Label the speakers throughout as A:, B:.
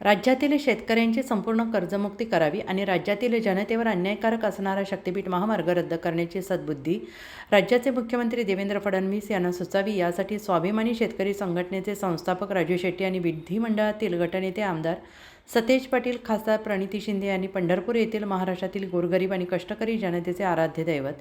A: राज्यातील शेतकऱ्यांची संपूर्ण कर्जमुक्ती करावी आणि राज्यातील जनतेवर अन्यायकारक असणारा शक्तीपीठ महामार्ग रद्द करण्याची सद्बुद्धी राज्याचे मुख्यमंत्री देवेंद्र फडणवीस यांना सुचावी यासाठी स्वाभिमानी शेतकरी संघटनेचे संस्थापक राजू शेट्टी आणि विधिमंडळातील गटनेते आमदार सतेज पाटील खासदार प्रणिती शिंदे यांनी पंढरपूर येथील महाराष्ट्रातील गोरगरीब आणि कष्टकरी जनतेचे आराध्य दैवत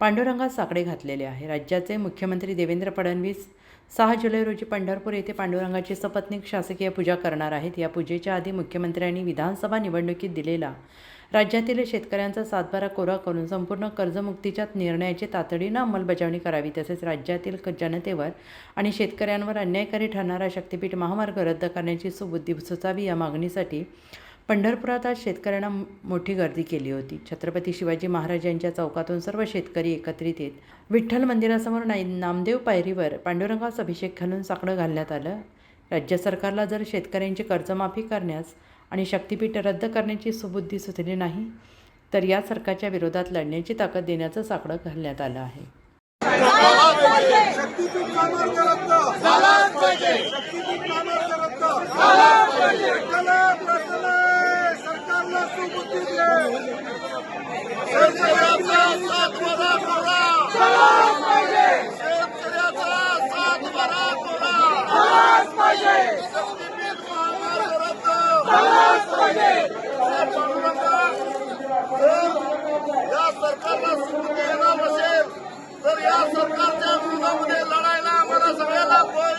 A: पांडुरंगात साकडे घातलेले आहे. राज्याचे मुख्यमंत्री देवेंद्र फडणवीस सहा जुलै रोजी पंढरपूर येथे पांडुरंगाची सपत्नीक शासकीय पूजा करणार आहेत. या पूजेच्या आधी मुख्यमंत्र्यांनी विधानसभा निवडणुकीत दिलेला राज्यातील शेतकऱ्यांचा सातबारा कोरा करून संपूर्ण कर्जमुक्तीच्या निर्णयाची तातडीनं अंमलबजावणी करावी तसेच राज्यातील जनतेवर आणि शेतकऱ्यांवर अन्यायकारी ठरणारा शक्तीपीठ महामार्ग रद्द करण्याची सुबुद्धी सुचावी या मागणीसाठी पंढरपुरात आज शेतकऱ्यांना मोठी गर्दी केली होती. छत्रपती शिवाजी महाराज यांच्या चौकातून सर्व शेतकरी एकत्रित येत विठ्ठल मंदिरासमोर नाई नामदेव पायरीवर पांडुरंगास अभिषेक घालून साकडं घालण्यात आलं. राज्य सरकारला जर शेतकऱ्यांची कर्जमाफी करण्यास आणि शक्तीपीठ रद्द करण्याची सुबुद्धी सुचली नाही तर या सरकारच्या विरोधात लढण्याची ताकद देण्याचं साकडं घालण्यात आलं आहे.
B: शक्तीपीठ महामार्ग रद्द झालाच पाहिजे शक्तीपीठ महामार्ग रद्द झालाच पाहिजे प्रश्न आहे सरकारला सुबुद्धी दे शेतकऱ्याचा सातबारा कोरा झालाच पाहिजे शेतकऱ्याचा सातबारा कोरा झालाच पाहिजे शक्तीपीठ महामार्ग रद्द झालाच पाहिजे या सरकारला सुबुद्धी येणार नसेल तर या सरकारच्या विरोधामध्ये लढायला आम्हाला सगळ्याला बळ